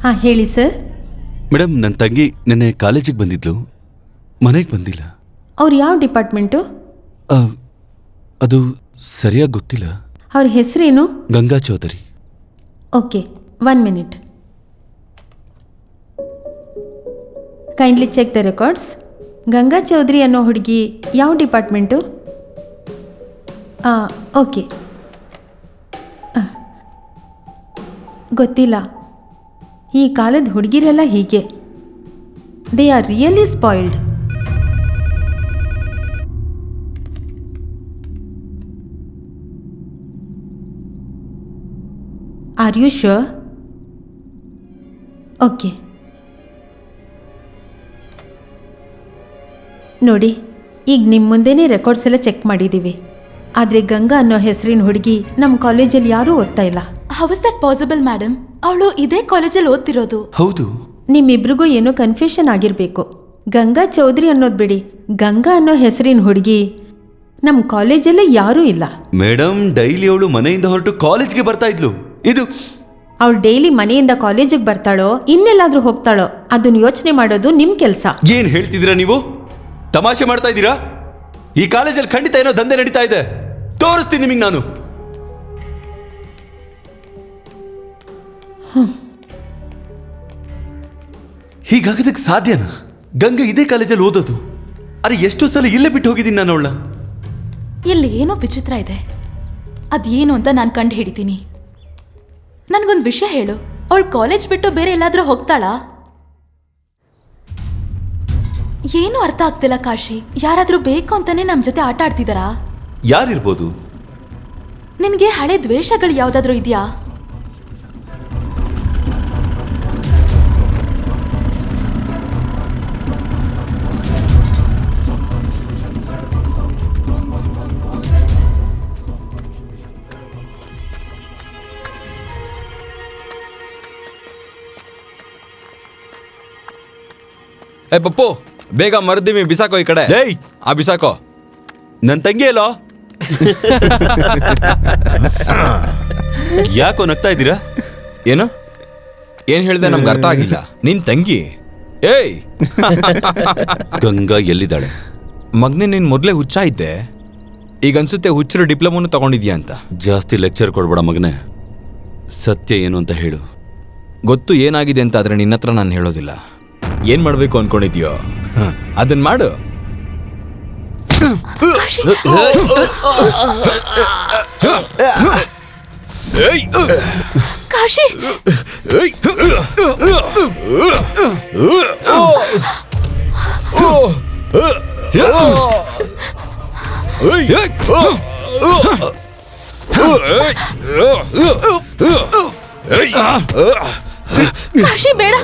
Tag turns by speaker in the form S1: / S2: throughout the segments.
S1: ಹಾಂ ಹೇಳಿ sir.
S2: Madam ನನ್ನ ತಂಗಿ ನಿನ್ನೆ ಕಾಲೇಜಿಗೆ ಬಂದಿದ್ಲು. ಮನೆಗೆ ಬಂದಿಲ್ಲ.
S1: ಅವ್ರು ಯಾವ ಡಿಪಾರ್ಟ್ಮೆಂಟು?
S2: ಆ, ಅದು ಸರಿಯಾಗಿ ಗೊತ್ತಿಲ್ಲ.
S1: ಅವ್ರ ಹೆಸರೇನು?
S2: Ganga Chaudhary.
S1: Okay one minute. Kindly check the records Ganga Chaudhary ಅನ್ನೋ ಹುಡುಗಿ ಯಾವ ಡಿಪಾರ್ಟ್ಮೆಂಟು? ಓಕೆ. ಗೊತ್ತಿಲ್ಲ. ಈ ಕಾಲದ ಹುಡುಗಿರೆಲ್ಲ ಹೀಗೆ. They are really spoiled are you sure okay ನೋಡಿ, ಈಗ ನಿಮ್ಮ ಮುಂದೆನೇ ರೆಕಾರ್ಡ್ಸ್ ಎಲ್ಲ ಚೆಕ್ ಮಾಡಿದ್ದೀವಿ ಆದರೆ ಗಂಗಾ ಅನ್ನೋ ಹೆಸರಿನ ಹುಡುಗಿ ನಮ್ಮ ಕಾಲೇಜಲ್ಲಿ ಯಾರೂ ಓದ್ತಾ ಇಲ್ಲ.
S3: How is that possible madam ಅವಳು ಇದೇ ಕಾಲೇಜಲ್ಲಿ ಓದ್ತಿರೋದು.
S2: ಹೌದು.
S1: ನಿಮ್ಮಿಬ್ರಿಗೂ ಏನೋ ಕನ್ಫ್ಯೂಷನ್ ಆಗಿರಬೇಕು. ಗಂಗಾ ಚೌಧರಿ ಅನ್ನೋದು ಬಿಡಿ. ಗಂಗಾ ಅನ್ನೋ ಹೆಸರಿನ ಹುಡುಗಿ ನಮ್ಮ ಕಾಲೇಜಲ್ಲೇ ಯಾರೂ ಇಲ್ಲ.
S2: ಮೇಡಮ್ ಡೈಲಿ ಅವಳು ಮನೆಯಿಂದ ಹೊರಟು ಕಾಲೇಜ್ಗೆ ಬರ್ತಾ ಇದ್ಲು. ಇದು
S1: ಅವಳು ಡೈಲಿ ಮನೆಯಿಂದ ಕಾಲೇಜಿಗೆ ಬರ್ತಾಳೋ ಇನ್ನೆಲ್ಲಾದ್ರೂ ಹೋಗ್ತಾಳೋ ಅದನ್ನ ಯೋಚನೆ ಮಾಡೋದು ನಿಮ್ಮ ಕೆಲಸ.
S2: ಏನ್ ಹೇಳ್ತಿದ್ದೀರಾ ನೀವು? ತಮಾಷೆ ಮಾಡ್ತಾ ಇದ್ದೀರಾ? ಈ ಕಾಲೇಜಲ್ಲಿ ಖಂಡಿತ ಏನೋ ದಂಧೆ ನಡೀತಾ ಇದೆ. ತೋರಿಸ್ತೀನಿ ನಿಮಗೆ ನಾನು. ಹೀಗಾಗೋದಕ್ಕೆ ಸಾಧ್ಯನಾ? ಗಂಗಾ ಇದೇ ಕಾಲೇಜಲ್ಲಿ ಓದೋದು. ಅರೆ ಎಷ್ಟೋ ಸಲ ಇಲ್ಲೇ ಬಿಟ್ಟು ಹೋಗಿದ್ದೀನಿ ನಾನು ಅವಳ
S3: ಇಲ್ಲಿ ಏನೋ ವಿಚಿತ್ರ ಇದೆ. ಅದೇನು ಅಂತ ನಾನು ಕಂಡು ಹಿಡಿತೀನಿ. ನನಗೊಂದು ವಿಷಯ ಹೇಳು. ಅವಳು ಕಾಲೇಜ್ ಬಿಟ್ಟು ಬೇರೆ ಎಲ್ಲಾದರೂ ಹೋಗ್ತಾಳಾ? ಏನು ಅರ್ಥ ಆಗ್ತಿಲ್ಲ ಕಾಶಿ. ಯಾರಾದರೂ ಬೇಕು ಅಂತಾನೆ ನಮ್ಮ ಜೊತೆ ಆಟ ಆಡ್ತಿದಾರಾ?
S2: ಯಾರಿರ್ಬೋದು?
S3: ನಿನಗೆ ಹಳೆ ದ್ವೇಷಗಳು ಯಾವುದಾದ್ರೂ ಇದೆಯಾ?
S4: ಏ ಪಪ್ಪು ಬೇಗ ಮರದಿಮಿ ಬಿಸಾಕೋ ಈ ಕಡೆ.
S2: ಏಯ್!
S4: ಆ ಬಿಸಾಕೋ.
S2: ನನ್ನ ತಂಗಿ ಅಲ್ಲೋ ಯಾಕೋ ನಗ್ತಾ ಇದ್ದೀರಾ?
S4: ಏನು? ಏನ್ ಹೇಳ್ದೆ ನಮ್ಗೆ ಅರ್ಥ ಆಗಿಲ್ಲ. ನಿನ್ ತಂಗಿ? ಏಯ್!
S2: ಗಂಗಾ ಎಲ್ಲಿದ್ದಾಳೆ?
S4: ಮಗ್ನೆ ನೀನ್ ಮೊದ್ಲೇ ಹುಚ್ಚ ಇದ್ದೆ. ಈಗ ಅನ್ಸುತ್ತೆ ಹುಚ್ಚರು ಡಿಪ್ಲೊಮೋನು ತಗೊಂಡಿದ್ಯಾ ಅಂತ.
S2: ಜಾಸ್ತಿ ಲೆಕ್ಚರ್ ಕೊಡ್ಬೇಡ ಮಗನೇ. ಸತ್ಯ ಏನು ಅಂತ ಹೇಳು.
S4: ಗೊತ್ತು ಏನಾಗಿದೆ ಅಂತ ಆದ್ರೆ ನಿನ್ನ ಹತ್ರ ನಾನು ಹೇಳೋದಿಲ್ಲ. ಏನ್ ಮಾಡ್ಬೇಕು ಅನ್ಕೊಂಡಿದ್ಯೋ? ಅದನ್ನ ಅದನ್ ಮಾಡು.
S3: ಕಾಶಿ! ಕಾಶಿ ಬೇಡ.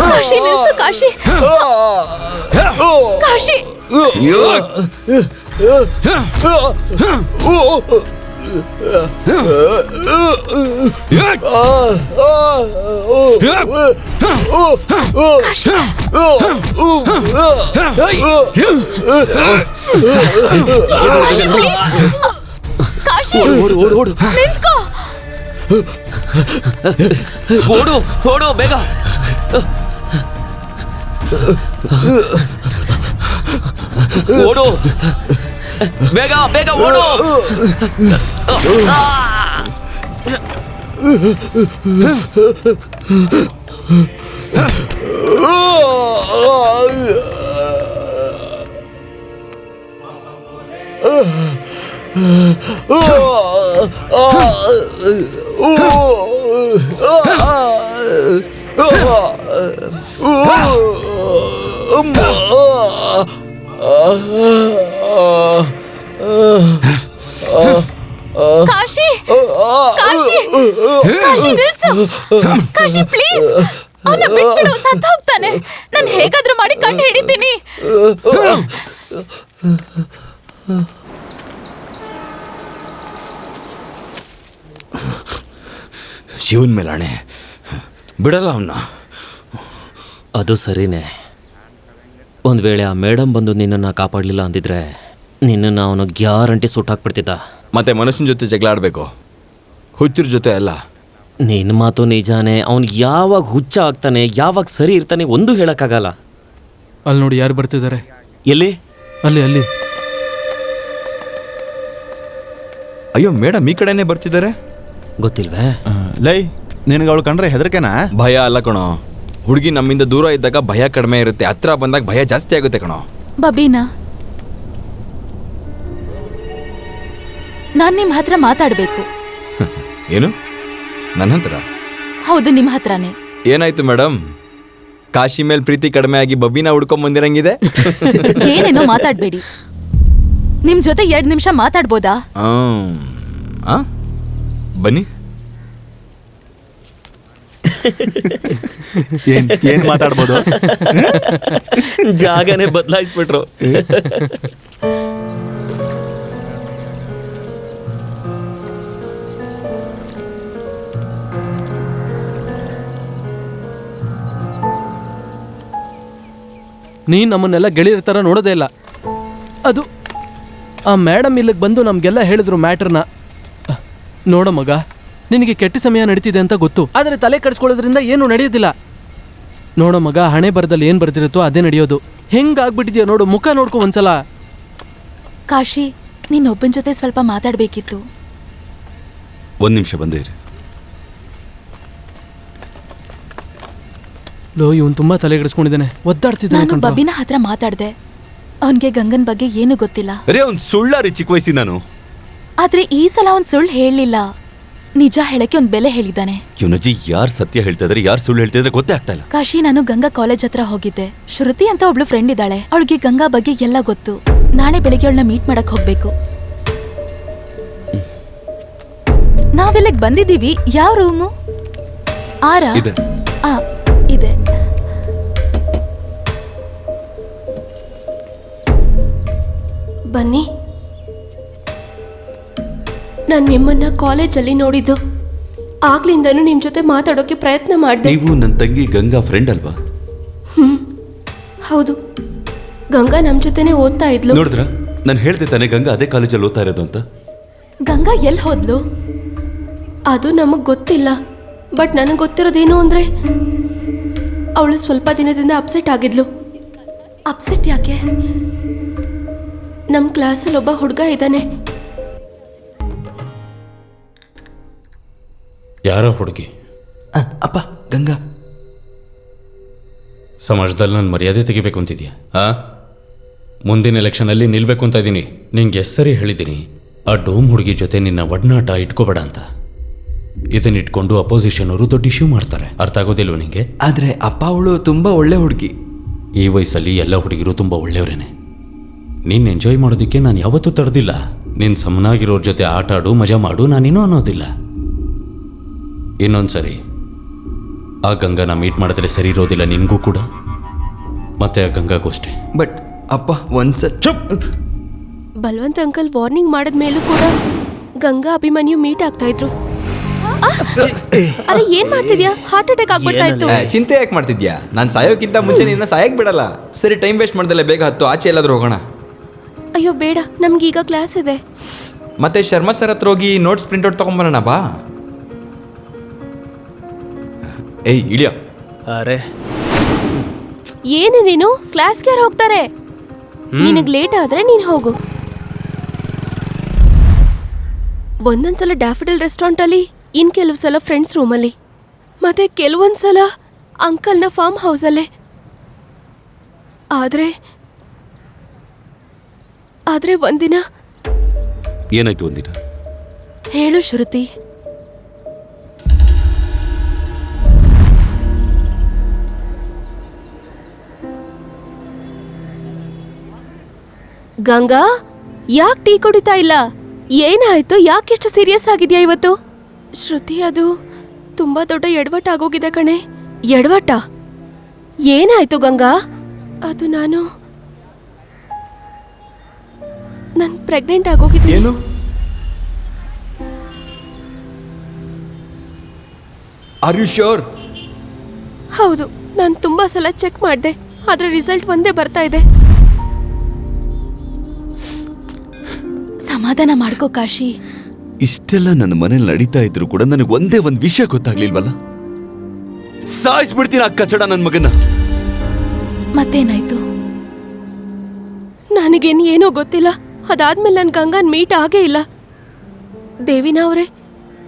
S3: ಕಾಶಿ ನಿಲ್ಸು ಕಾಶಿ ಕಾಶಿ ಕಾಶಿ ಪ್ಲೀಸ್ ಕಾಶಿ
S2: ಓಡು ಓಡು ಓಡು
S3: ನಿಂತ್ಕೋ
S2: ಓಡು ಓಡು ಬೇಗ ಓಡು ಬೇಗ ಬೇಗ ಓಡು
S3: ಕಾಶಿ ಕಾಶಿ ಕಾಶಿ ನಿಲ್ಸು! ಕಾಶಿ ಪ್ಲೀಸ್ ಅವನ ಬಿಟ್ಬಿಡು ಸತ್ತ ಹೋಗ್ತಾನೆ ನಾನು ಹೇಗಾದ್ರೂ ಮಾಡಿ ಕಂಡು ಹಿಡಿತೀನಿ.
S4: ಶಿವನ್ ಮೇಲಾಣೆ ಬಿಡಲ್ಲ ಅವನ್ನ
S5: ಅದು ಸರಿನೇ. ಒಂದು ವೇಳೆ ಆ ಮೇಡಮ್ ಬಂದು ನಿನ್ನನ್ನು ಕಾಪಾಡಲಿಲ್ಲ ಅಂದಿದ್ರೆ ನಿನ್ನನ್ನು ಅವನು ಗ್ಯಾರಂಟಿ ಸೂಟ್ ಸುಟ್ಟಾಕ್ಬಿಡ್ತಿದ್ದ
S4: ಮತ್ತೆ ಮನಸ್ಸಿನ ಜೊತೆ ಜಗಳ ಆಡಬೇಕು ಹುಚ್ಚರ ಜೊತೆ ಅಲ್ಲ.
S5: ನಿನ್ನ ಮಾತು ನಿಜಾನೇ ಅವನು ಯಾವಾಗ ಹುಚ್ಚ ಆಗ್ತಾನೆ ಯಾವಾಗ ಸರಿ ಇರ್ತಾನೆ ಒಂದು ಹೇಳೋಕ್ಕಾಗಲ್ಲ.
S6: ಅಲ್ಲಿ ನೋಡಿ ಯಾರು ಬರ್ತಿದ್ದಾರೆ?
S5: ಎಲ್ಲಿ?
S6: ಅಲ್ಲಿ ಅಲ್ಲಿ.
S4: ಅಯ್ಯೋ ಮೇಡಮ್ ಈ ಕಡೆನೇ ಬರ್ತಿದ್ದಾರೆ?
S5: ಗೊತ್ತಿಲ್ವೇ?
S7: ಲೈ ನಿನಗೆ ಅವಳು ಕಂಡ್ರೆ ಹೆದರ್ಕೆನಾ?
S4: ಭಯ ಅಲ್ಲ ಕಣೋ. ಹುಡುಗಿ ನಮ್ಮಿಂದ ದೂರ ಇದ್ದಾಗ ಭಯ ಕಡಿಮೆ ಇರುತ್ತೆ. ಹತ್ರ ಬಂದಾಗ ಭಯ ಜಾಸ್ತಿ ಆಗುತ್ತೆ ಕಣೋ.
S3: ಬಬೀನಾ. ನಾನು ನಿಮ್ಮ ಹತ್ರ ಮಾತಾಡಬೇಕು.
S4: ಏನು? ನನ್ನ ಹತ್ರ
S3: ಹೌದು ನಿಮ್ಮ ಹತ್ರನೇ.
S4: ಏನಾಯ್ತು ಮೇಡಮ್ ಕಾಶಿ ಮೇಲೆ ಪ್ರೀತಿ ಕಡಿಮೆ ಆಗಿ ಬಬ್ಬಿನ ಹುಡ್ಕೊಂಡ್ ಬಂದಿರಂಗಿದೆ?
S3: ಏನೇನೋ ಮಾತಾಡಬೇಡಿ. ನಿಮ್ಮ ಜೊತೆ ಎರಡು ನಿಮಿಷ ಮಾತಾಡ್ಬೋದಾ?
S4: ಆಮ್. ಆ? ಬನ್ನಿ.
S7: ಏನ್ ಏನ್ ಮಾತಾಡ್ಬೋದು?
S5: ಜಾಗನೇ ಬದಲಾಯಿಸ್ಬಿಟ್ರು.
S6: ನೀ ನಮ್ಮನ್ನೆಲ್ಲ ಗೆಳೆಯರ ಥರ ನೋಡೋದೇ ಇಲ್ಲ. ಅದು ಆ ಮೇಡಮ್ ಇಲ್ಲಿಗೆ ಬಂದು ನಮಗೆಲ್ಲ ಹೇಳಿದ್ರು ಮ್ಯಾಟ್ರನ್ನ ನೋಡ ಮಗ. ನಿನಗೆ ಕೆಟ್ಟ ಸಮಯ ನಡೀತಿದೆ ಅಂತ ಗೊತ್ತು. ಆದರೆ ತಲೆ ಕೆಡಿಸ್ಕೊಳ್ಳೋದ್ರಿಂದ ಏನೂ ನಡೆಯೋದಿಲ್ಲ. ನೋಡೋ ಮಗ ಹಣೆ ಬರದಲ್ಲಿ ಏನು ಬರ್ತಿರುತ್ತೋ ಅದೇ ನಡೆಯೋದು. ಹೆಂಗಾಗ್ಬಿಟ್ಟಿದ್ಯೋ ನೋಡು ಮುಖ ನೋಡ್ಕೊ ಒಂದ್ಸಲ.
S3: ಕಾಶಿ ನೀನೊಬ್ಬನ ಜೊತೆ ಸ್ವಲ್ಪ ಮಾತಾಡಬೇಕಿತ್ತು.
S2: ಒಂದು ನಿಮಿಷ ಬಂದೇ ಇರಿ.
S6: ಲೋ ಇವನು ತುಂಬಾ ತಲೆ ಕೆಡಿಸ್ಕೊಂಡಿದ್ದಾನೆ. ಒದ್ದಾಡ್ತಿದ್ದಾನೆ
S3: ನಾನು
S6: ಕಣ್ರೋ.
S3: ಬಬಿನ ಹತ್ರ ಮಾತಾಡ್ದೆ. ಅವನಿಗೆ ಗಂಗನ್ ಬಗ್ಗೆ ಏನು ಗೊತ್ತಿಲ್ಲ.
S2: ಅರೇ ಒಂದ್ ಸುಳ್ಳಾರಿ ಚಿಕ್ಕ ವಯಸ್ಸಿ ನಾನು
S3: ಆದ್ರೆ ಈ ಸಲ ಅವ್ನ್ ಸುಳ್ಳು ಹೇಳಲಿಲ್ಲ. ನಿಜ ಹೇಳಕ್ಕೆ ಒಂದ್ ಬೆಲೆ ಹೇಳಿದ್ದಾನೆ.
S2: ಯುನಜಿ ಯಾರ್ ಸತ್ಯ ಹೇಳ್ತಾ ಇದ್ರೆ ಯಾರು ಸುಳ್ಳು ಹೇಳ್ತಾ ಇದ್ರೆ ಗೊತ್ತೇ ಆಗ್ತಾ ಇಲ್ಲ.
S3: ಕಾಶಿ ನಾನು ಗಂಗಾ ಕಾಲೇಜ್ ಹತ್ರ ಹೋಗಿದ್ದೆ. ಶ್ರುತಿ ಅಂತ ಒಬ್ಳು ಫ್ರೆಂಡ್ ಇದ್ದಾಳೆ. ಅವಳಿಗೆ ಗಂಗಾ ಬಗ್ಗೆ ಎಲ್ಲ ಗೊತ್ತು. ನಾಳೆ ಬೆಳಿಗ್ಗೆ ಅವಳನ್ನ ಮೀಟ್ ಮಾಡಕ್ ಹೋಗ್ಬೇಕು. ನಾವಿಲ್ಲಿಗ್ ಬಂದಿದ್ದೀವಿ. ಯಾವ ರೂಮು ಆರ?
S2: ಇದೆ.
S3: ಆ ಇದೆ.
S8: ಬನ್ನಿ. ನಾನು ನಿಮ್ಮನ್ನ ಕಾಲೇಜಲ್ಲಿ ನೋಡಿದ್ದು. ಆಗ್ಲಿಂದನೂ ನಿಮ್ಮ ಜೊತೆ ಮಾತಾಡೋಕೆ ಪ್ರಯತ್ನ ಮಾಡಿದೆ.
S2: ನೀವು ನನ್ನ ತಂಗಿ ಗಂಗಾ ಫ್ರೆಂಡ್ ಅಲ್ವಾ?
S8: ಹ್ಮ್ ಹೌದು. ಗಂಗಾ ನಮ್ಮ ಜೊತೆನೆ ಓದ್ತಾ ಇದ್ಲು.
S2: ನೋಡಿದ್ರ? ನಾನು ಹೇಳ್ದೆ ತಾನೆ ಗಂಗಾ ಅದೇ ಕಾಲೇಜಲ್ಲಿ ಓದ್ತಾ ಇರೋದು ಅಂತ.
S3: ಗಂಗಾ ಎಲ್ಲಿ ಹೋದ್ಲು?
S8: ಅದು ನಮಗೆ ಗೊತ್ತಿಲ್ಲ. ಬಟ್ ನನಗೆ ಗೊತ್ತಿರೋದೇನು ಅಂದರೆ ಅವಳು ಸ್ವಲ್ಪ ದಿನದಿಂದ ಅಪ್ಸೆಟ್ ಆಗಿದ್ಲು. ಅಪ್ಸೆಟ್ ಯಾಕೆ? ನಮ್ಮ ಕ್ಲಾಸಲ್ಲಿ ಒಬ್ಬ ಹುಡುಗ ಇದ್ದಾನೆ.
S9: ಯಾರೋ ಹುಡುಗಿ.
S4: ಅಪ್ಪ ಗಂಗಾ.
S9: ಸಮಾಜದಲ್ಲಿ ನಾನು ಮರ್ಯಾದೆ ತೆಗಿಬೇಕು ಅಂತಿದ್ಯಾ? ಆ? ಮುಂದಿನ ಎಲೆಕ್ಷನಲ್ಲಿ ನಿಲ್ಬೇಕು ಅಂತ ಇದ್ದೀನಿ. ನಿಂಗೆ ಎಷ್ಟು ಸರಿ ಹೇಳಿದ್ದೀನಿ. ಆ ಡೋಮ್ ಹುಡುಗಿ ಜೊತೆ ನಿನ್ನ ಒಡನಾಟ ಇಟ್ಕೋಬೇಡ ಅಂತ. ಇದನ್ನಿಟ್ಕೊಂಡು ಅಪೋಸಿಷನ್ ಅವರು ದೊಡ್ಡ ಇಶ್ಯೂ ಮಾಡ್ತಾರೆ. ಅರ್ಥ ಆಗೋದಿಲ್ವ ನಿಂಗೆ?
S4: ಆದರೆ ಅಪ್ಪ ಅವಳು ತುಂಬ ಒಳ್ಳೆ ಹುಡುಗಿ.
S9: ಈ ವಯಸ್ಸಲ್ಲಿ ಎಲ್ಲ ಹುಡುಗಿರು ತುಂಬ ಒಳ್ಳೆಯವರೇನೆ. ನೀನು ಎಂಜಾಯ್ ಮಾಡೋದಕ್ಕೆ ನಾನು ಯಾವತ್ತೂ ತಡೆದಿಲ್ಲ. ನೀನು ಸಮನಾಗಿರೋರ ಜೊತೆ ಆಟ ಆಡು ಮಜಾ ಮಾಡು ನಾನೇನೂ ಅನ್ನೋದಿಲ್ಲ. ಇನ್ನೊಂದ್ಸರಿ. ಆ ಗಂಗಾನ ಮೀಟ್ ಮಾಡಿದ್ರೆ ಸರಿ ಇರೋದಿಲ್ಲ ನಿನಗೂ ಕೂಡ? ಮತ್ತೆ ಆ ಗಂಗಾಗೂ ಅಷ್ಟೇ.
S4: ಬಟ್ ಅಪ್ಪ ಒಂದ್ಸಲ ಚುಪ್
S8: ಬಲ್ವಂತ್ ಅಂಕಲ್ ವಾರ್ನಿಂಗ್ ಮಾಡಿದ ಮೇಲೂ ಕೂಡ ಗಂಗಾ ಅಭಿಮನ್ಯು ಮೀಟ್ ಆಗ್ತಾ ಇದ್ರು. ಆ! ಅರೆ ಏನ್ ಮಾಡ್ತಿದ್ಯಾ? ಹಾರ್ಟ್ ಅಟ್ಯಾಕ್ ಆಗ್ಬಿಡ್ತಾ ಇತ್ತು.
S4: ಏ, ಚಿಂತೆ ಯಾಕೆ ಮಾಡ್ತಿದ್ಯಾ? ನಾನು ಸಾಯೋಕ್ಕಿಂತ ಮುಂಚೆ ನಿನ್ನ ಸಾಯಕ್ ಬಿಡಲ್ಲ. ಸರಿ ಟೈಮ್ ವೇಸ್ಟ್ ಮಾಡ್ದಲೆ ಬೇಗ ಹತ್ತು ಆಚೆ ಎಲ್ಲಾದ್ರೂ ಹೋಗೋಣ.
S8: ಅಯ್ಯೋ ಬೇಡ ನಮ್ಗೀಗ ಕ್ಲಾಸ್ ಇದೆ.
S4: ಮತ್ತೆ ಶರ್ಮಾ ಸರ್ ಹತ್ರ ಹೋಗಿ ನೋಟ್ಸ್ ಪ್ರಿಂಟ್ಔಟ್ ತಗೊಂಬರೋಣ ಬಾ. ಏಯ್ ಇಳಿಯ.
S5: ಅರೆ.
S8: ಏನು ನೀನು? ಕ್ಲಾಸ್ಗೆ ಯಾರು ಹೋಗ್ತಾರೆ? ನಿನಗೆ ಲೇಟ್ ಆದ್ರೆ ನೀನು ಹೋಗು. ಒಂದೊಂದ್ಸಲ ಡ್ಯಾಫಿಡಲ್ ರೆಸ್ಟೋರೆಂಟ್ ಅಲ್ಲಿ ಇನ್ ಕೆಲವು ಸಲ ಫ್ರೆಂಡ್ಸ್ ರೂಮಲ್ಲಿ ಮತ್ತೆ ಕೆಲವೊಂದ್ಸಲ ಅಂಕಲ್ನ ಫಾರ್ಮ್ ಹೌಸಲ್ಲೇ ಆದ್ರೆ ಆದ್ರೆ ಒಂದಿನ
S2: ಏನಾಯ್ತು ಒಂದಿನ?
S3: ಹೇಳು ಶ್ರುತಿ
S8: ಗಂಗಾ ಯಾಕೆ ಟೀ ಕುಡಿತಾ ಇಲ್ಲ? ಏನಾಯ್ತು? ಯಾಕೆಷ್ಟು ಸೀರಿಯಸ್ ಆಗಿದೆಯಾ ಇವತ್ತು? ಶ್ರುತಿ ಅದು ತುಂಬಾ ದೊಡ್ಡ ಎಡವಟ್ಟ ಆಗೋಗಿದೆ ಕಣೆ. ಎಡವಟ್ಟ? ಏನಾಯ್ತು ಗಂಗಾ? ಅದು ನಾನು ನನ್ ಪ್ರೆಗ್ನೆಂಟ್ ಆಗೋಗಿದ್ದೀನಿ.
S4: ಏನು? ಆರ್ ಯು ಶ್ಯೂರ್
S8: ಹೌದು ನಾನು ತುಂಬಾ ಸಲ ಚೆಕ್ ಮಾಡಿದೆ. ಆದ್ರೆ ರಿಸಲ್ಟ್ ಒಂದೇ ಬರ್ತಾ ಇದೆ.
S3: ಸಮಾಧಾನ ಮಾಡ್ಕೋ ಕಾಶಿ.
S2: ಇಷ್ಟೆಲ್ಲ ನನ್ನ ಮನೇಲಿ ನಡೀತಾ ಇದ್ರು ಕೂಡ ನನಗೆ ಒಂದೇ ಒಂದು ವಿಷಯ ಗೊತ್ತಾಗ್ಲಿಲ್ವಲ್ಲ? ಸಾಯಿಸ್ಬಿಡ್ತೀನಿ ಆ ಕಚಡ ನನ್ನ ಮಗನ
S3: ಮತ್ತೇನಾಯ್ತು?
S8: ನನಗೇನು ಏನೋ ಗೊತ್ತಿಲ್ಲ. ಅದಾದ್ಮೇಲೆ ನನ್ ಗಂಗನ್ ಮೀಟ್ ಆಗೇ ಇಲ್ಲ. ದೇವಿನ ಅವರೇ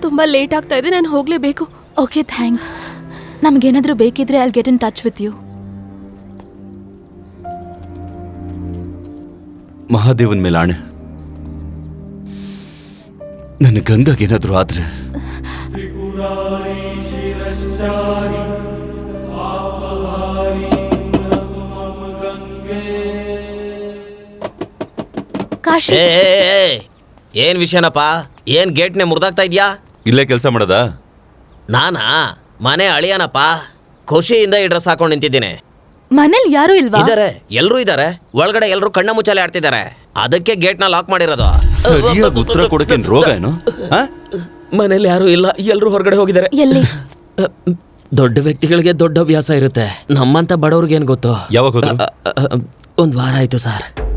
S8: ತುಂಬಾ ಲೇಟ್ ಆಗ್ತಾ ಇದೆ ನಾನು ಹೋಗ್ಲೇಬೇಕು.
S3: ಓಕೆ ಥ್ಯಾಂಕ್ಸ್ ನಮಗೇನಾದ್ರೂ ಬೇಕಿದ್ರೆ ಅಲ್ಲಿ get in touch with you
S2: Mahadevan ಮೇಲೆ ಆಣೆ. ನನ್ನ ಗಂಗಾಗೇನಾದ್ರೂ ಆದ್ರೆ.
S3: ಕಾಶಿ.
S5: ಏ ಏ, ಏ, ಏನ್ ವಿಷಯನಪ್ಪ? ಏನ್ ಗೇಟ್ನೆ ಮುರ್ದಾಗ್ತಾ ಇದ್ಯಾ?
S2: ಇಲ್ಲೇ ಕೆಲಸ ಮಾಡದ?
S5: ನಾನಾ? ಮನೆ ಅಳಿಯನಪ್ಪ. ಖುಷಿಯಿಂದ ಈ ಡ್ರೆಸ್ ಹಾಕೊಂಡು ನಿಂತಿದ್ದೀನಿ.
S3: ಮನೇಲಿ ಯಾರು ಇಲ್ವಾ?
S5: ಇದಾರೆ ಎಲ್ಲರೂ ಇದಾರೆ. ಒಳಗಡೆ ಎಲ್ಲರೂ ಕಣ್ಣ ಮುಚ್ಚಾಲೆ ಆಡ್ತಿದ್ದಾರೆ. ಅದಕ್ಕೆ ಗೇಟ್ನ ಲಾಕ್ ಮಾಡಿರೋದು.
S2: ಸರಿಯಾಗಿ ಉತ್ತರ ಕೊಡಕ್ಕೆ ರೋಗ ಏನು? ಆ?
S5: ಮನೇಲಿ ಯಾರು ಇಲ್ಲ ಎಲ್ಲರೂ ಹೊರಗಡೆ ಹೋಗಿದ್ದಾರೆ.
S3: ಎಲ್ಲಿ?
S5: ದೊಡ್ಡ ವ್ಯಕ್ತಿಗಳಿಗೆ ದೊಡ್ಡ ಅಭ್ಯಾಸ ಇರುತ್ತೆ. ನಮ್ಮಂತ ಬಡವ್ರಿಗೆ ಏನ್ ಗೊತ್ತು?
S2: ಯಾವಾಗ ಹೋದ್ರು?
S5: ಅ, ಅ, ಅ, ಒಂದ್ ವಾರ ಆಯ್ತು ಸರ್.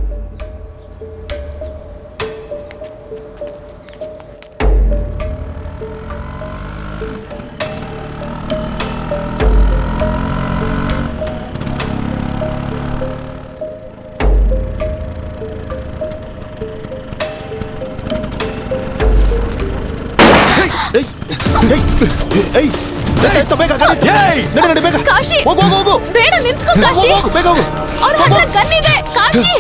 S3: ನಿಂತ್ಕೋ ಕಾಶಿ. ಅವ್ರ ಹತ್ರ ಕಾಶಿ.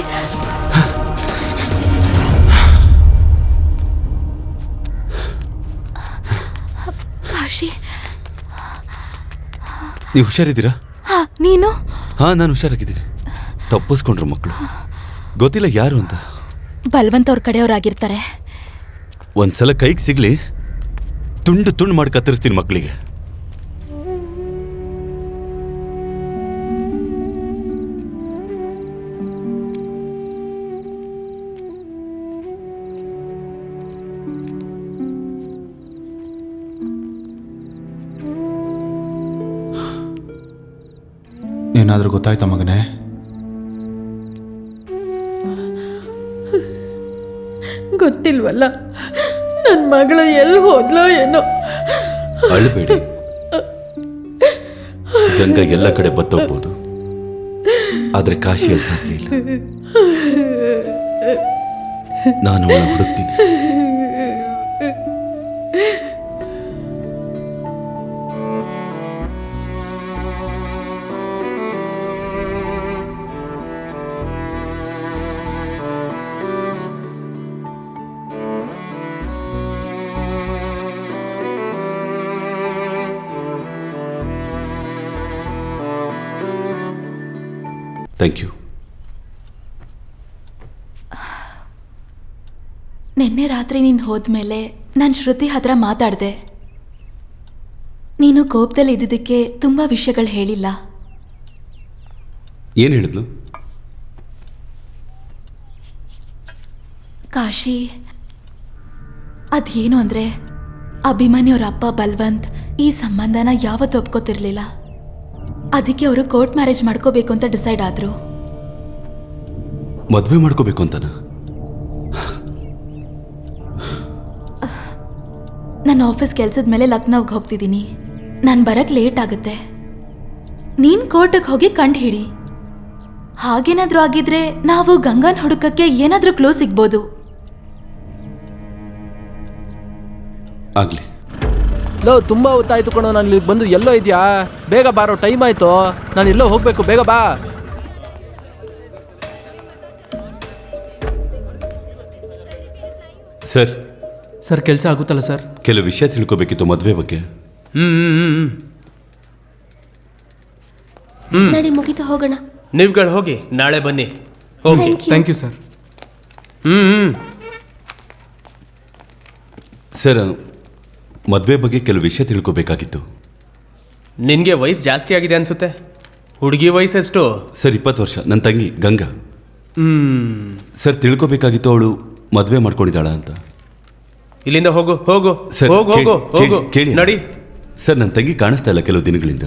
S3: ಕಾಶಿ.
S2: ನೀವು ಹುಷಾರಿದ್ದೀರಾ?
S3: ಹಾ ನೀನು?
S2: ಹಾ ನಾನು ಹುಷಾರಾಗಿದ್ದೀನಿ. ತಪ್ಪಿಸ್ಕೊಂಡ್ರು ಮಕ್ಕಳು. ಗೊತ್ತಿಲ್ಲ ಯಾರು ಅಂತ.
S3: ಬಲವಂತ ಅವ್ರ ಕಡೆಯವ್ರಾಗಿರ್ತಾರೆ.
S2: ಒಂದ್ಸಲ ಕೈಗೆ ಸಿಗ್ಲಿ ತುಂಡು ತುಂಡು ಮಾಡಿ ಕತ್ತರಿಸ್ತೀನಿ ಮಕ್ಕಳಿಗೆ.
S7: ಏನಾದರೂ ಗೊತ್ತಾಯ್ತಾ ಮಗನೇ?
S1: ಗೊತ್ತಿಲ್ವಲ್ಲ? ನನ್ನ ಮಗಳು ಎಲ್ಲಿ ಹೋದ್ಲೋ ಏನೋ?
S2: ಅಳಬೇಡಿ. ಗಂಗಾ ಎಲ್ಲ ಕಡೆ ಬತ್ತೋಗ್ಬೋದು. ಆದ್ರೆ ಕಾಶಿಯಲ್ಲಿ ಸಾಧ್ಯ ಇಲ್ಲ. ನಾನು ಅವಳ ಹುಡುಕ್ತೀನಿ. ಥ್ಯಾಂಕ್ ಯು
S3: ನಿನ್ನೆ ರಾತ್ರಿ ನೀನು ಹೋದ್ಮೇಲೆ ನಾನು ಶ್ರುತಿ ಹತ್ರ ಮಾತಾಡಿದೆ. ನೀನು ಕೋಪದಲ್ಲಿ ಇದ್ದಿದ್ದಕ್ಕೆ ತುಂಬ ವಿಷಯಗಳು ಹೇಳಿಲ್ಲ.
S2: ಏನು ಹೇಳಿದ್ಲು?
S3: ಕಾಶಿ ಅದೇನು ಅಂದರೆ ಅಭಿಮನ್ಯವ್ರ ಅಪ್ಪ ಬಲ್ವಂತ್ ಈ ಸಂಬಂಧನ ಯಾವತ್ತು ಒಪ್ಕೋತಿರ್ಲಿಲ್ಲ. ಅದಕ್ಕೆ ಅವರು ಕೋರ್ಟ್ ಮ್ಯಾರೇಜ್ ಮಾಡ್ಕೋಬೇಕು ಅಂತ ಡಿಸೈಡ್ ಆದ್ರು.
S2: ಮದುವೆ ಮಾಡ್ಕೋಬೇಕು ಅಂತನ?
S3: ನನ್ನ ಆಫೀಸ್ ಕೆಲ್ಸದ ಮೇಲೆ ಲಕ್ನೋಗೆ ಹೋಗ್ತಿದ್ದೀನಿ. ನಾನು ಬರಕ್ಕೆ ಲೇಟ್ ಆಗುತ್ತೆ. ನೀನ್ ಕೋರ್ಟಿಗೆ ಹೋಗಿ ಕಂಡು ಹಿಡಿ. ಹಾಗೇನಾದ್ರೂ ಆಗಿದ್ರೆ ನಾವು ಗಂಗಾನ್ ಹುಡುಕಕ್ಕೆ ಏನಾದ್ರೂ ಕ್ಲೋಸ್ ಸಿಗ್ಬೋದು.
S2: ಆಗ್ಲಿ.
S6: ಲೋ ತುಂಬ ಹೊತ್ತಾಯ್ತು ಕಣೋ ನಾನು ಇಲ್ಲಿ ಬಂದು ಎಲ್ಲೋ ಇದೆಯಾ? ಬೇಗ ಬಾರೋ ಟೈಮ್ ಆಯಿತು. ನಾನು ಎಲ್ಲೋ ಹೋಗಬೇಕು ಬೇಗ ಬಾ.
S2: ಸರ್.
S6: ಸರ್ ಕೆಲಸ ಆಗುತ್ತಲ್ಲ ಸರ್?
S2: ಕೆಲವು ವಿಷಯ ತಿಳ್ಕೋಬೇಕಿತ್ತು ಮದುವೆ ಬಗ್ಗೆ.
S8: ನಡಿ ಮುಗಿತು ಹೋಗೋಣ.
S10: ನೀವುಗಳು ಹೋಗಿ ನಾಳೆ ಬನ್ನಿ. ಹೋಗಿ.
S6: ಥ್ಯಾಂಕ್ ಯು ಸರ್
S10: ಹ್ಞೂ ಹ್ಮ್.
S2: ಸರ್ ಮದ್ವೆ ಬಗ್ಗೆ ಕೆಲವು ವಿಷಯ ತಿಳ್ಕೊಬೇಕಾಗಿತ್ತು.
S10: ನಿನಗೆ ವಯಸ್ಸು ಜಾಸ್ತಿ ಆಗಿದೆ ಅನ್ಸುತ್ತೆ? ಹುಡುಗಿ ವಯಸ್ಸೆಷ್ಟು
S2: ಸರ್ ಇಪ್ಪತ್ತು ವರ್ಷ. ನನ್ನ ತಂಗಿ ಗಂಗಾ.
S10: ಹ್ಞೂ
S2: ಸರ್ ತಿಳ್ಕೋಬೇಕಾಗಿತ್ತು ಅವಳು ಮದುವೆ ಮಾಡ್ಕೊಂಡಿದ್ದಾಳ ಅಂತ.
S10: ಇಲ್ಲಿಂದ ಹೋಗು ಹೋಗು
S2: ಸರ್
S10: ಹೋಗು ಹೋಗು ಹೋಗು.
S2: ಕೇಳಿ
S10: ನಡಿ.
S2: ಸರ್ ನನ್ನ ತಂಗಿ ಕಾಣಿಸ್ತಾ ಇಲ್ಲ ಕೆಲವು ದಿನಗಳಿಂದ.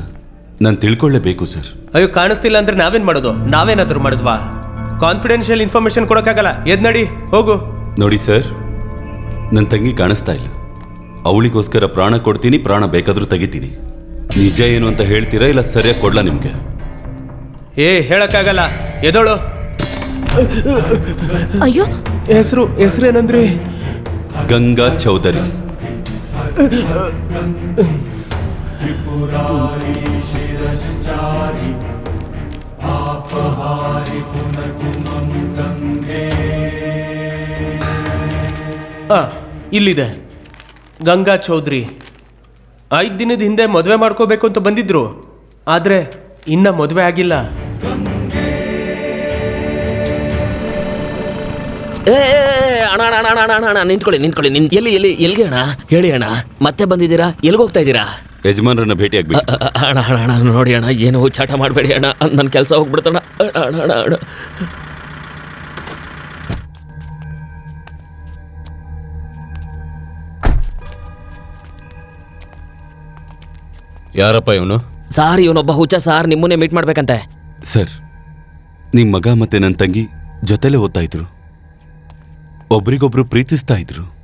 S2: ನಾನು ತಿಳ್ಕೊಳ್ಳೇಬೇಕು ಸರ್.
S10: ಅಯ್ಯೋ ಕಾಣಿಸ್ತಿಲ್ಲ ಅಂದ್ರೆ ನಾವೇನ್ ಮಾಡೋದು? ನಾವೇನಾದರೂ ಮಾಡಿದ್ವಾ? Confidential information ಕೊಡೋಕ್ಕಾಗಲ್ಲ. ಎದ್ ನಡಿ ಹೋಗು.
S2: ನೋಡಿ ಸರ್ ನನ್ನ ತಂಗಿ ಕಾಣಿಸ್ತಾ ಇಲ್ಲ. ಅವಳಿಗೋಸ್ಕರ ಪ್ರಾಣ ಕೊಡ್ತೀನಿ ಪ್ರಾಣ ಬೇಕಾದರೂ ತೆಗಿತೀನಿ. ನಿಜ ಏನು ಅಂತ ಹೇಳ್ತೀರಾ ಇಲ್ಲ ಸರಿಯಾಗಿ ಕೊಡ್ಲಾ ನಿಮಗೆ?
S10: ಏ ಹೇಳಕ್ಕಾಗಲ್ಲ. ಎದೋಳು?
S8: ಅಯ್ಯೋ.
S10: ಹೆಸರು ಹೆಸರೇನಂದ್ರಿ?
S2: ಗಂಗಾ ಚೌಧರಿ.
S10: ಆ ಇಲ್ಲಿದೆ. ಗಂಗಾ ಚೌಧರಿ ಐದು ದಿನದ ಹಿಂದೆ ಮದುವೆ ಮಾಡ್ಕೋಬೇಕು ಅಂತ ಬಂದಿದ್ರು. ಆದರೆ ಇನ್ನ ಮದುವೆ ಆಗಿಲ್ಲ.
S5: ಏ ಏ, ಏ, ಅಣ್ಣ ಅಣ್ಣ ಅಣ್ಣ ಅಣ್ಣ ಅಣ್ಣ, ಅಣ್ಣ ನಿಂತ್ಕೊಳ್ಳಿ ನಿಂತ್ಕೊಳ್ಳಿ ನಿನ್ ಎಲ್ಲಿ ಎಲ್ಲಿ ಎಲ್ಲಿಗೆ ಅಣ್ಣ? ಹೇಳಿ ಅಣ್ಣ ಮತ್ತೆ ಬಂದಿದ್ದೀರಾ? ಎಲ್ಲಿಗೆ ಹೋಗ್ತಾ ಇದ್ದೀರಾ?
S2: ಯಜಮಾನ್ರನ್ನ ಭೇಟಿ ಆಗ್ಬೇಕು
S5: ಅ, ಅ, ಅಣ್ಣ ಅಣ್ಣ ಅಣ್ಣ ನೋಡಿ ಅಣ್ಣ ಏನು ಚಾಟ ಮಾಡಬೇಡಿ ಅಣ್ಣ ನನ್ನ ಕೆಲಸ ಹೋಗ್ಬಿಡ್ತಣ್ಣ. ಅಣ್ಣ ಅಣ್ಣ ಅಣ್ಣ ಅಣ್ಣ.
S9: ಯಾರಪ್ಪ ಇವನು?
S5: ಸಾರ್ ಇವನೊಬ್ಬ ಹುಚ್ಚ ಸಾರ್ ನಿಮ್ಮನ್ನೇ ಮೀಟ್ ಮಾಡ್ಬೇಕಂತೆ.
S2: ಸರ್ ನಿಮ್ಮ ಮಗ ಮತ್ತೆ ನನ್ನ ತಂಗಿ ಜೊತೆಲೇ ಓದ್ತಾ ಇದ್ರು. ಒಬ್ರಿಗೊಬ್ರು ಪ್ರೀತಿಸ್ತಾ ಇದ್ರು.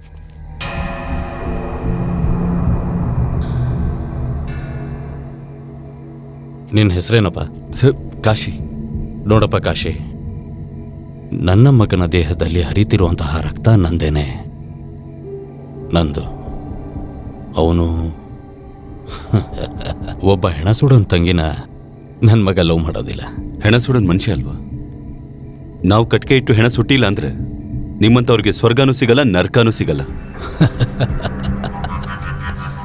S9: ನಿನ್ನ ಹೆಸರೇನಪ್ಪ?
S2: ಸರ್ ಕಾಶಿ.
S9: ನೋಡಪ್ಪ ಕಾಶಿ ನನ್ನ ಮಗನ ದೇಹದಲ್ಲಿ ಹರಿತಿರುವಂತಹ ರಕ್ತ ನಂದೇನೆ. ನಂದು. ಅವನು ಒಬ್ಬ ಹೆಣ ಸುಡೋನ್ ತಂಗಿನ ನನ್ನ ಮಗ ಲವ್ ಮಾಡೋದಿಲ್ಲ.
S2: ಹೆಣ ಸುಡೋನ್ ಮನುಷ್ಯ ಅಲ್ವಾ? ನಾವು ಕಟ್ಕೆ ಇಟ್ಟು ಹೆಣ ಸುಟ್ಟಿಲ್ಲ ಅಂದ್ರೆ ನಿಮ್ಮಂಥವ್ರಿಗೆ ಸ್ವರ್ಗನೂ ಸಿಗಲ್ಲ ನರ್ಕನೂ ಸಿಗಲ್ಲ.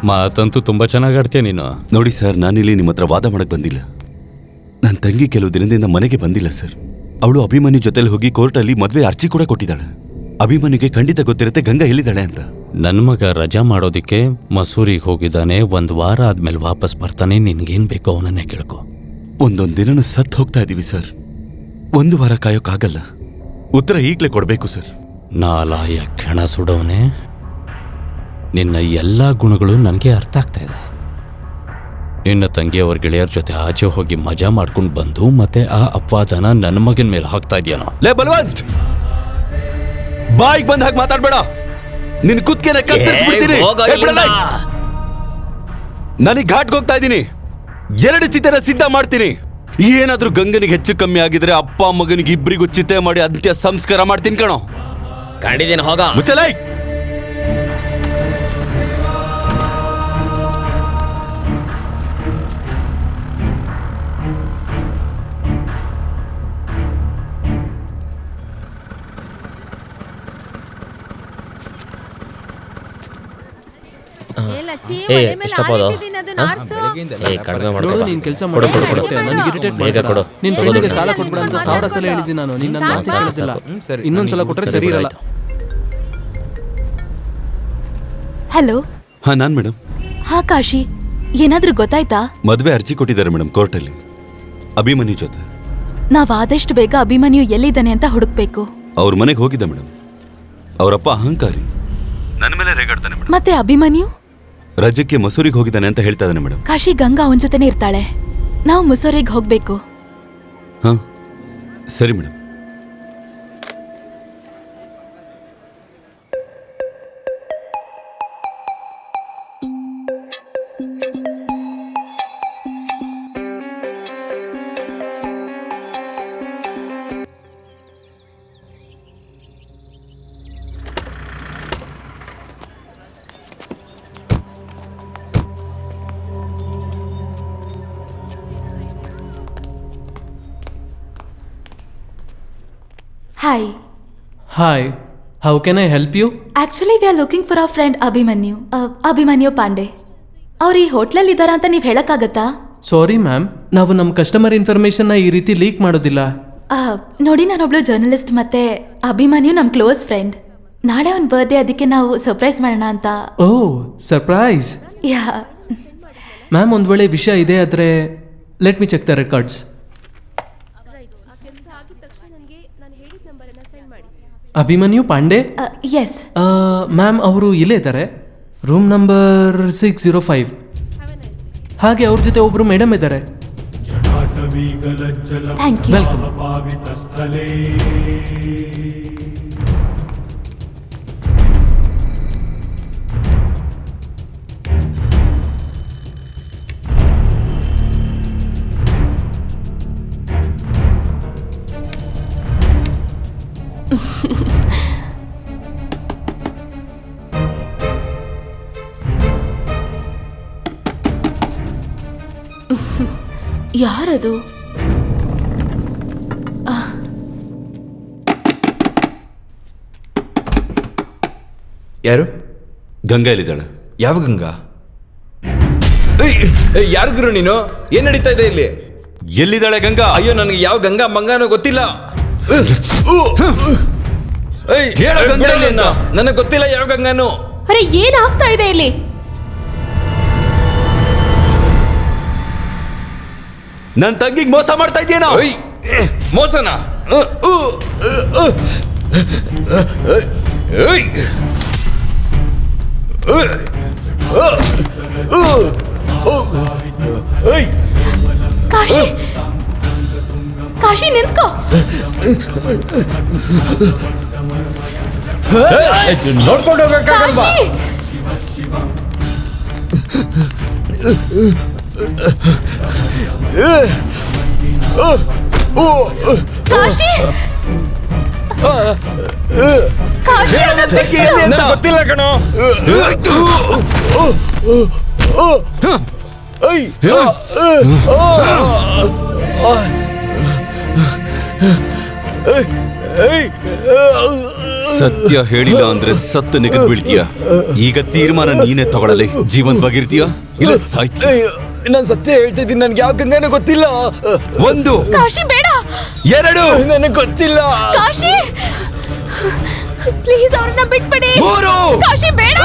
S9: ಮಾತಂತೂ ತುಂಬ ಚೆನ್ನಾಗಿ ಆಡ್ತೀಯ ನೀನು.
S2: ನೋಡಿ ಸರ್ ನಾನಿಲ್ಲಿ ನಿಮ್ಮ ಹತ್ರ ವಾದ ಮಾಡಕ್ ಬಂದಿಲ್ಲ. ನನ್ನ ತಂಗಿ ಕೆಲವು ದಿನದಿಂದ ಮನೆಗೆ ಬಂದಿಲ್ಲ ಸರ್. ಅವಳು ಅಭಿಮನ್ಯು ಜೊತೆಲಿ ಹೋಗಿ ಕೋರ್ಟಲ್ಲಿ ಮದುವೆ ಅರ್ಜಿ ಕೂಡ ಕೊಟ್ಟಿದ್ದಾಳೆ. ಅಭಿಮನ್ಯುಗೆ ಖಂಡಿತ ಗೊತ್ತಿರುತ್ತೆ ಗಂಗಾ ಎಲ್ಲಿದ್ದಾಳೆ ಅಂತ.
S9: ನನ್ನ ಮಗ ರಜಾ ಮಾಡೋದಕ್ಕೆ ಮಸೂರಿಗೆ ಹೋಗಿದ್ದಾನೆ ಒಂದು ವಾರ ಆದ್ಮೇಲೆ ವಾಪಸ್ ಬರ್ತಾನೆ ನಿನ್ಗೇನ್ ಬೇಕೋ ಅವನನ್ನೇ ಕೇಳ್ಕೊ.
S2: ಒಂದೊಂದು ದಿನನೂ ಸತ್ತು ಹೋಗ್ತಾ ಇದೀವಿ ಸರ್. ಒಂದು ವಾರ ಕಾಯೋಕ್ಕಾಗಲ್ಲ ಉತ್ತರ ಈಗಲೇ ಕೊಡಬೇಕು ಸರ್.
S9: ನಾಲಾಯ ಕ್ಷಣ ಸುಡೋನೆ ನಿನ್ನ ಎಲ್ಲ ಗುಣಗಳು ನನಗೆ ಅರ್ಥ ಆಗ್ತಾ ಇದೆ. ನಿನ್ನ ತಂಗಿಯವ್ರ ಗೆಳೆಯರ ಜೊತೆ ಆಚೆ ಹೋಗಿ ಮಜಾ ಮಾಡ್ಕೊಂಡು ಬಂದು ಮತ್ತೆ ಆ ಅಪವಾದನ ನನ್ನ ಮಗನ ಮೇಲೆ ಹಾಕ್ತಾ ಇದೆಯಾನೋ?
S2: ಲೇ ಬಲವಂತ್! ಬಾಯಿಗೆ ಬಂದ ಹಾಗೆ ಮಾತಾಡ್ಬೇಡ. ನಿನ್ ಕುತ್ಕೆನ ಕತ್ತರಿಸ್ಬಿಡ್ತೀನಿ. ನನಗ್ ಘಾಟ್ಗೆ ಹೋಗ್ತಾ ಇದ್ದೀನಿ. ಎರಡು ಚಿತ್ರ ಸಿದ್ಧ ಮಾಡ್ತೀನಿ. ಏನಾದ್ರೂ ಗಂಗನಿಗೆ ಹೆಚ್ಚು ಕಮ್ಮಿ ಆಗಿದ್ರೆ ಅಪ್ಪ ಮಗನಿಗೆ ಇಬ್ಬರಿಗೂ ಚಿತೆ ಮಾಡಿ ಅಂತ್ಯ ಸಂಸ್ಕಾರ ಮಾಡ್ತೀನಿ ಕಣೋ.
S5: ಕಂಡಿದ್ದೀನಿ ಹೋಗ.
S2: ಮುಚ್ಚಲೈ
S5: ಏ ಎಷ್ಟಪ್ಪ ಅದು. ಏ ಕಡಿಮೆ
S6: ನೋಡು
S5: ಮಾಡ್ಕೋ
S6: ನೀನ್ ಕೆಲಸ
S5: ಕೊಡು ಕೊಡು ಕೊಡು.
S6: ನನಗೆ ಇರಿಟೇಟ್
S5: ಬೇಗ ಕೊಡು.
S6: ನಿನ್ ಫ್ರೆಂಡ್ಗೆ ಸಾಲ ಕೊಟ್ಬಿಡ ಅಂತ ಸಾವಿರ ಸಲ ಹೇಳಿದ್ದೀನಿ ನಾನು. ನಿನ್ನ ಮಾತು ಕೇಳೋದಿಲ್ಲ ಇನ್ನೊಂದ್ಸಲ ಕೊಟ್ರೆ ಸರಿ ಇರಲ್ಲ.
S3: ಹಲೋ.
S2: ಹಾ ನಾನ್ ಮೇಡಮ್
S3: ಹಾ ಕಾಶಿ ಏನಾದ್ರೂ ಗೊತ್ತಾಯ್ತಾ?
S2: ಮದ್ವೆ ಅರ್ಜಿ ಕೊಟ್ಟಿದ್ದಾರೆ ಮೇಡಮ್ ಕೋರ್ಟಲ್ಲಿ. ಅಭಿಮನ್ಯು ಜೊತೆ.
S3: ನಾವ್ ಆದಷ್ಟು ಬೇಗ ಅಭಿಮನ್ಯು ಎಲ್ಲಿದ್ದಾನೆ ಅಂತ ಹುಡುಕ್ಬೇಕು.
S2: ಅವ್ರ ಮನೆಗೆ ಹೋಗಿದ್ದ ಮೇಡಮ್ ಅವರಪ್ಪ ಅಹಂಕಾರಿ. ನನ್ನ ಮೇಲೆ ರೇಗಾಡ್ತಾನೆ ಮೇಡಮ್
S3: ಮತ್ತೆ ಅಭಿಮನ್ಯು?
S2: ರಜಕ್ಕೆ ಮಸೂರಿಗೆ ಹೋಗಿದ್ದಾನೆ ಅಂತ ಹೇಳ್ತಾ ಇದ್ದಾನೆ ಮೇಡಮ್.
S3: ಕಾಶಿ ಗಂಗಾ ಅವನ ಜೊತೆನೇ ಇರ್ತಾಳೆ. ನಾವು ಮಸೂರಿಗೆ ಹೋಗ್ಬೇಕು.
S2: ಹಾ. ಸರಿ madam.
S3: Hi
S6: hi how can I help you
S3: actually we are looking for our friend Abhimanyu Abhimanyu Pandey ಅವ್ರು ಈ ಹೋಟ್ಲಲ್ಲಿ ಇದ್ದಾರಾ ಅಂತ ನೀವು ಹೇಳಕ್ಕಾಗತ್ತಾ?
S6: ಸಾರಿ ಮ್ಯಾಮ್ ನಾವು ನಮ್ಮ ಕಸ್ಟಮರ್ ಇನ್ಫಾರ್ಮೇಶನ್ನ ಈ ರೀತಿ ಲೀಕ್ ಮಾಡೋದಿಲ್ಲ.
S3: ಆ, ನೋಡಿ ನಾನೊಬ್ಳು ಜರ್ನಲಿಸ್ಟ್ ಮತ್ತೆ ಅಭಿಮನ್ಯು ನಮ್ಮ ಕ್ಲೋಸ್ ಫ್ರೆಂಡ್ ನಾಳೆ ಅವನ ಬರ್ಡೇ ಅದಕ್ಕೆ ನಾವು ಸರ್ಪ್ರೈಸ್ ಮಾಡೋಣ ಅಂತ.
S6: ಓ ಸರ್ಪ್ರೈಸ್
S3: ಯಾ.
S6: ಮ್ಯಾಮ್ ಒಂದು ವೇಳೆ ವಿಷಯ ಇದೆ ಆದರೆ let me check the records Abhimanyu Pandey?
S3: Yes
S6: ma'am ಅವರು ಇಲ್ಲೇ ಇದ್ದಾರೆ. Room number six zero five ಹಾಗೆ ಅವ್ರ ಜೊತೆ ಒಬ್ರು ಮೇಡಮ್ ಇದ್ದಾರೆ.
S3: ಥ್ಯಾಂಕ್ ಯು
S6: ವೆಲ್ಕಮ್
S8: ಯಾರದು?
S4: ಯಾರು?
S2: ಗಂಗಾ ಎಲ್ಲಿದ್ದಾಳೆ
S4: ಯಾವ ಗಂಗಾ? ಯಾರು ಗುರು ನೀನು? ಏನ್ ನಡೀತಾ ಇದೆ ಇಲ್ಲಿ?
S2: ಎಲ್ಲಿದ್ದಾಳೆ ಗಂಗಾ?
S4: ಅಯ್ಯೋ ನನಗೆ ಯಾವ ಗಂಗಾ ಮಂಗಾನೋ ಗೊತ್ತಿಲ್ಲ. ನನಗೆ ಗೊತ್ತಿಲ್ಲ ಯಾವ ಗಂಗಾನು.
S8: ಅರೆ ಏನಾಗ್ತಾ ಇದೆ ಇಲ್ಲಿ?
S2: ನನ್ ತಂಗಿಗೆ ಮೋಸ ಮಾಡ್ತಾ ಇದೀಯಾ
S4: ಏಯ್, ಮೋಸನ.
S3: ಕಾಶಿ ಕಾಶಿ ನಿಂತ್ಕೋ
S4: ನೋಡ್ಕೊಂಡು ಹೋಗಕ್ಕಾಗಲ್ವಾ
S3: ಕಾಶಿ ಕಾಶಿ ಕಾಶಿ ಅನ್ನೋದ್ ಬಿಟ್ಟು
S4: ನನಗೆ ಗೊತ್ತಿಲ್ಲ ಕಣೋ
S2: ಸತ್ಯ ಹೇಳಿಲ್ಲ ಅಂದ್ರೆ ಸತ್ತು ನೆಗೆದು ಬೀಳ್ತೀಯ ಈಗ ತೀರ್ಮಾನ ನೀನೇ ತಗೊಳ್ಳಲಿ ಜೀವಂತವಾಗಿರ್ತೀಯ ಇಲ್ಲ ಸಾಯ್ತೀಯ
S4: ನಾನು ಸತ್ಯ ಹೇಳ್ತಿದ್ದೀನಿ ನನ್ಗೆ ಯಾವ ಗಂಗಾನೂ ಗೊತ್ತಿಲ್ಲ.
S2: ಒಂದು
S3: ಕಾಶಿ ಬೇಡ.
S2: ಎರಡು
S4: ನನಗೆ ಗೊತ್ತಿಲ್ಲ.
S3: ಕಾಶಿ.
S8: ಪ್ಲೀಸ್ ಅವ್ರನ್ನ ಬಿಟ್ಬಿಡಿ.
S2: ಮೂರು
S3: ಕಾಶಿ ಬೇಡ.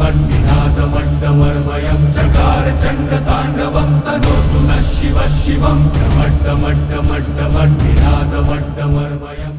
S11: ಮಣ್ಣಿನಾದ ಮಂಡ ಮರ್ಮಯಂ ಚಕಾರ ಚಂಡ ತಾಂಡವಂತ शिव शिवं मट्टमट्टमट्टमट्टिनादमट्टमर्वयम्